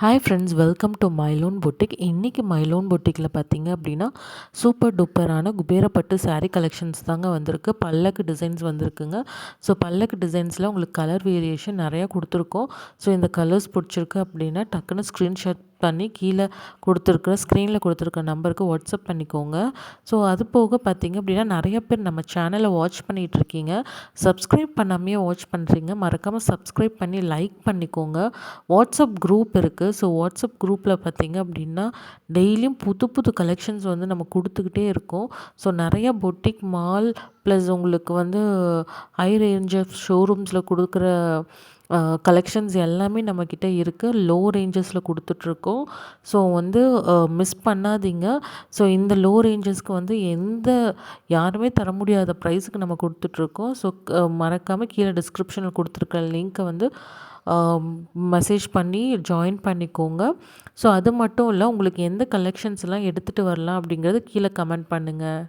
Hi friends welcome to Mylon boutique இன்றைக்கி மைலோன் பொட்டிக்கில் பார்த்தீங்க அப்படின்னா சூப்பர் டூப்பரான குபேரப்பட்டு சாரீ கலெக்ஷன்ஸ் தாங்க வந்திருக்கு. பல்லக்கு டிசைன்ஸ் வந்திருக்குங்க. ஸோ பல்லக்கு டிசைன்ஸில் உங்களுக்கு கலர் வேரியேஷன் நிறையா கொடுத்துருக்கோம். ஸோ இந்த கலர்ஸ் பிடிச்சிருக்கு அப்படின்னா டக்குன்னு ஸ்க்ரீன்ஷாட் பண்ணி கீழே கொடுத்துருக்குற ஸ்க்ரீனில் கொடுத்துருக்க நம்பருக்கு வாட்ஸ்அப் பண்ணிக்கோங்க. ஸோ அது போக பார்த்தீங்க அப்படின்னா நிறைய பேர் நம்ம சேனலை வாட்ச் பண்ணிகிட்டு இருக்கீங்க. சப்ஸ்கிரைப் பண்ணாமையே வாட்ச் பண்ணுறீங்க மறக்காமல் சப்ஸ்கிரைப் பண்ணி லைக் பண்ணிக்கோங்க. வாட்ஸ்அப் குரூப் இருக்குது ஸோ வாட்ஸ்அப் குரூப்பில் பார்த்திங்க அப்படின்னா டெய்லியும் புது புது கலெக்ஷன்ஸ் வந்து நம்ம கொடுத்துக்கிட்டே இருக்கோம். ஸோ நிறைய பொட்டிக் மால் ப்ளஸ் உங்களுக்கு வந்து ஹை ரேஞ்ச் ஆஃப் ஷோரூம்ஸில் கொடுக்குற கலெக்ஷன்ஸ் எல்லாமே நம்மக்கிட்ட இருக்குது லோ ரேஞ்சஸில் கொடுத்துட்ருக்கோம். ஸோ வந்து மிஸ் பண்ணாதீங்க. ஸோ இந்த லோ ரேஞ்சஸ்க்கு வந்து எந்த யாருமே தர முடியாத ப்ரைஸுக்கு நம்ம கொடுத்துட்ருக்கோம். ஸோ மறக்காமல் கீழே டிஸ்கிரிப்ஷனில் கொடுத்துருக்க லிங்க்கை வந்து மெசேஜ் பண்ணி ஜாயின் பண்ணிக்கோங்க. ஸோ அது மட்டும் இல்லை உங்களுக்கு எந்த கலெக்ஷன்ஸ்லாம் எடுத்துகிட்டு வரலாம் அப்படிங்கிறது கீழே கமெண்ட் பண்ணுங்கள்